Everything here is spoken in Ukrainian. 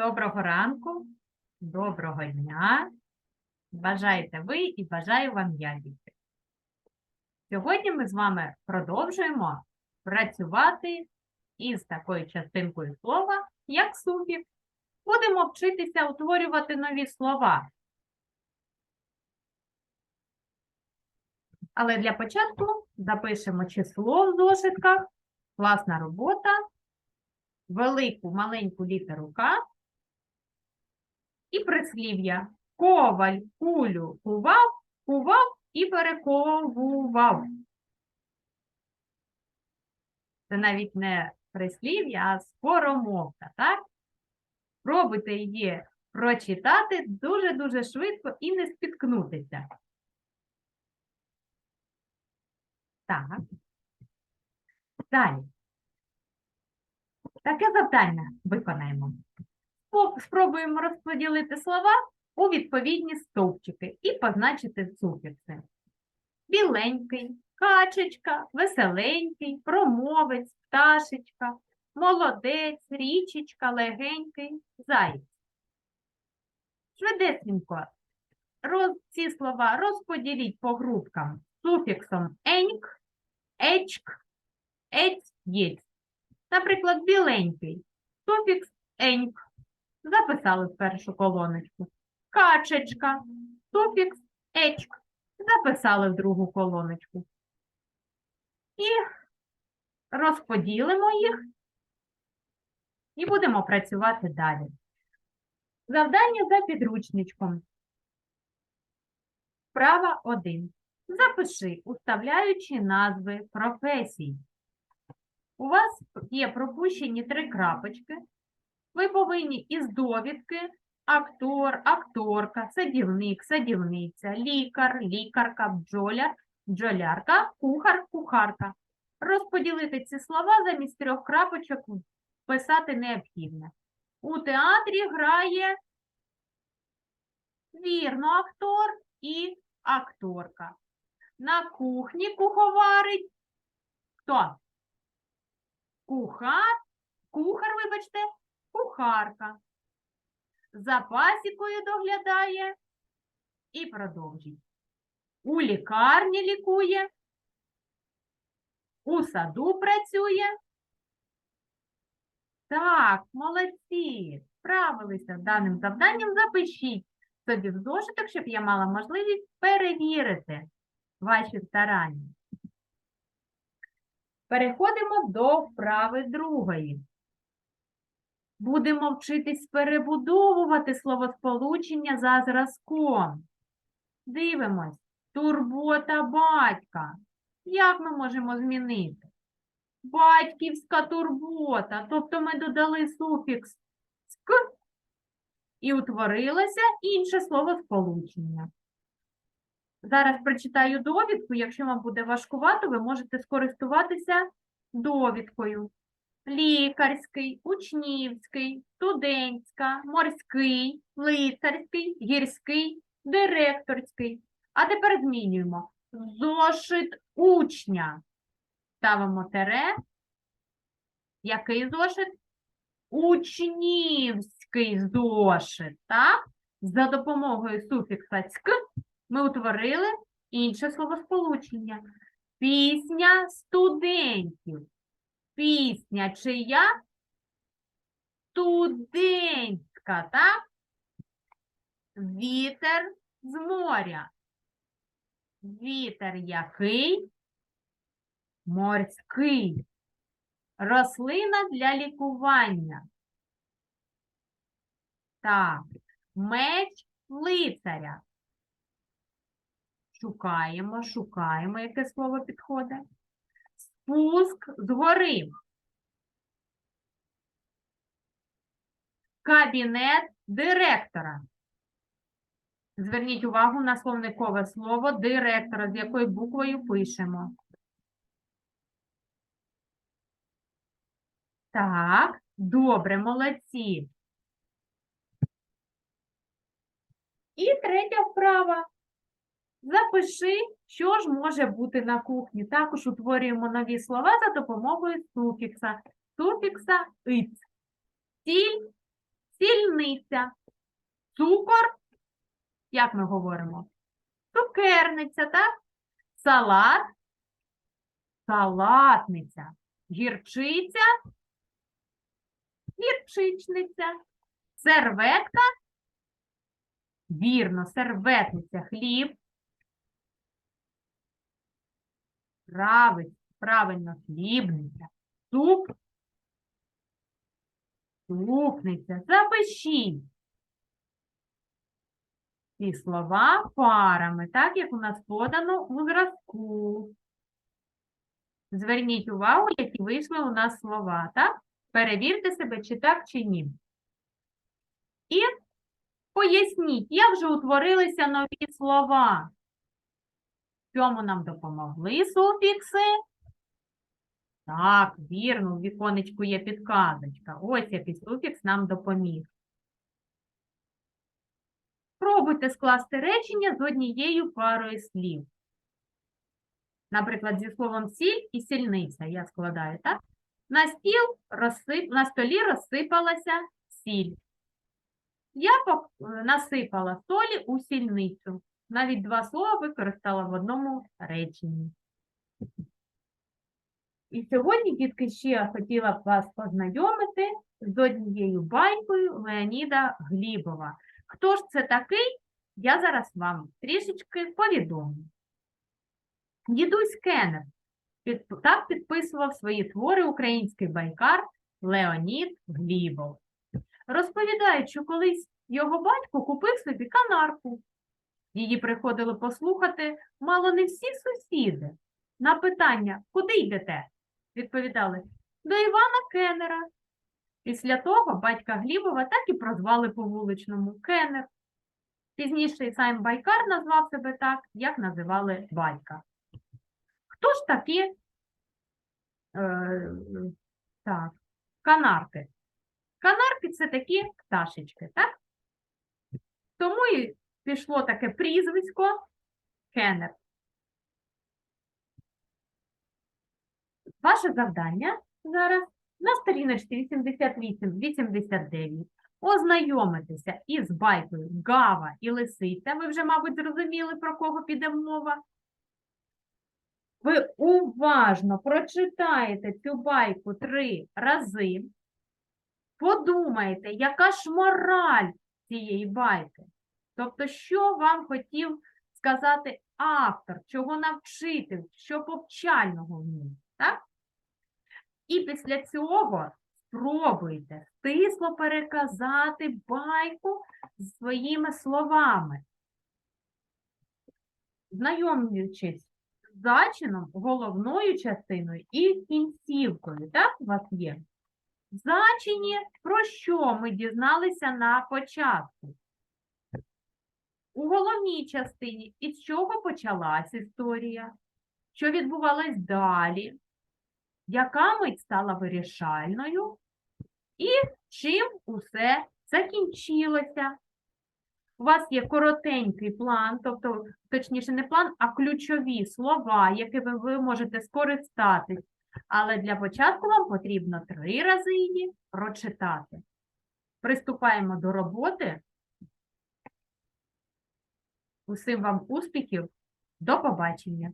Доброго ранку, доброго дня. Бажаєте ви і бажаю вам я, діти. Сьогодні ми з вами продовжуємо працювати із такою частинкою слова, як суфікс. Будемо вчитися утворювати нові слова. Але для початку запишемо число в зошитках, класна робота, велику маленьку літеру К і прислів'я. Коваль кулю кував, кував і перековував. Це навіть не прислів'я, а скоромовка, так? Пробуйте її прочитати дуже-дуже швидко і не спіткнутися. Так. Далі. Таке завдання виконаємо. Спробуємо розподілити слова у відповідні стовпчики і позначити суфікси. Біленький, качечка, веселенький, промовець, пташечка, молодець, річечка, легенький, заєць. Швидесенько роз, ці слова розподіліть по групкам суфіксом еньк, ечк, ець, єць. Наприклад, біленький. Суфікс еньк. Записали в першу колоночку. Качечка. Суфікс ечк. Записали в другу колоночку. І розподілимо їх і будемо працювати далі. Завдання за підручничком. Вправа 1. Запиши, уставляючи назви професій. У вас є пропущені три крапочки. Ви повинні із довідки актор, акторка, садівник, садівниця, лікар, лікарка, бджоляр, бджолярка, кухар, кухарка. Розподілити ці слова замість трьох крапочок писати необхідно. У театрі грає вірно актор і акторка. На кухні куховарить хто? Кухар, кухар, вибачте, кухарка. За пасікою доглядає і продовжить. У лікарні лікує, у саду працює. Так, молодці, справилися з даним завданням. Запишіть собі в зошиток, щоб я мала можливість перевірити ваші старання. Переходимо до вправи другої. Будемо вчитись перебудовувати словосполучення за зразком. Дивимось. Турбота батька. Як ми можемо змінити? Батьківська турбота. Тобто ми додали суфікс «ськ» і утворилося інше словосполучення. Зараз прочитаю довідку. Якщо вам буде важкувато, ви можете скористуватися довідкою. Лікарський, учнівський, студентська, морський, лицарський, гірський, директорський. А тепер змінюємо. Зошит учня. Ставимо тере. Який зошит? Учнівський зошит. Так? За допомогою суфікса «ськ» ми утворили інше словосполучення. Пісня студентів. Пісня чия? Студентська, так? Вітер з моря. Вітер який? Морський. Рослина для лікування. Так, меч лицаря. Шукаємо, шукаємо, яке слово підходить. Спуск з гори. Кабінет директора. Зверніть увагу на словникове слово директора, з якою буквою пишемо. Так, добре, молодці. І третя вправа. Запиши, що ж може бути на кухні. Також утворюємо нові слова за допомогою суфікса. Суфікса «иц». Сіль, сільниця, цукор, як ми говоримо? Цукерниця, так? Салат, салатниця, гірчиця, гірчичниця, серветка, вірно, серветниця, хліб, Правильно, правильно, хлібниця, суп, супниця. Запишіть ці слова парами, так як у нас подано у зразку. Зверніть увагу, які вийшли у нас слова, так? Перевірте себе, чи так, чи ні. І поясніть, як же утворилися нові слова. В цьому нам допомогли суфікси. Так, вірно, у віконечку є підказочка. Ось який суфікс нам допоміг. Пробуйте скласти речення з однією парою слів. Наприклад, зі словом сіль і сільниця я складаю, так? На, стіл розсип... на столі розсипалася сіль. Я насипала солі у сільницю. Навіть два слова використала в одному реченні. І сьогодні, дітки, ще хотіла б вас познайомити з однією байкою Леоніда Глібова. Хто ж це такий, я зараз вам трішечки повідомлю. Дідусь Кеннер під- так підписував свої твори український байкар Леонід Глібов. Розповідають, що колись його батько купив собі канарку. Її приходили послухати мало не всі сусіди. На питання, куди йдете? Відповідали, до Івана Кеннера. Після того батька Глібова так і прозвали по вуличному Кеннер. Пізніше і сам Байкар назвав себе так, як називали батька. Хто ж такі е, так, канарки? Канарки це такі пташечки, так? Тому і пішло таке прізвисько Кеннер. Ваше завдання зараз на сторіночці 88-89 ознайомитися із байкою Гава і Лисиця. Ви вже, мабуть, зрозуміли, про кого піде мова. Ви уважно прочитаєте цю байку три рази. Подумайте, яка ж мораль цієї байки. Тобто, що вам хотів сказати автор, чого навчити, що повчального в ній, так? І після цього спробуйте стисло переказати байку своїми словами, знайомлюючись з зачином, головною частиною і кінцівкою. Так, у вас є? В зачині про що ми дізналися на початку? У головній частині із чого почалась історія? Що відбувалось далі? Яка мить стала вирішальною? І чим усе закінчилося? У вас є коротенький план, тобто, точніше, не план, а ключові слова, якими ви можете скористатись. Але для початку вам потрібно три рази її прочитати. Приступаємо до роботи. Усім вам успіхів. До побачення!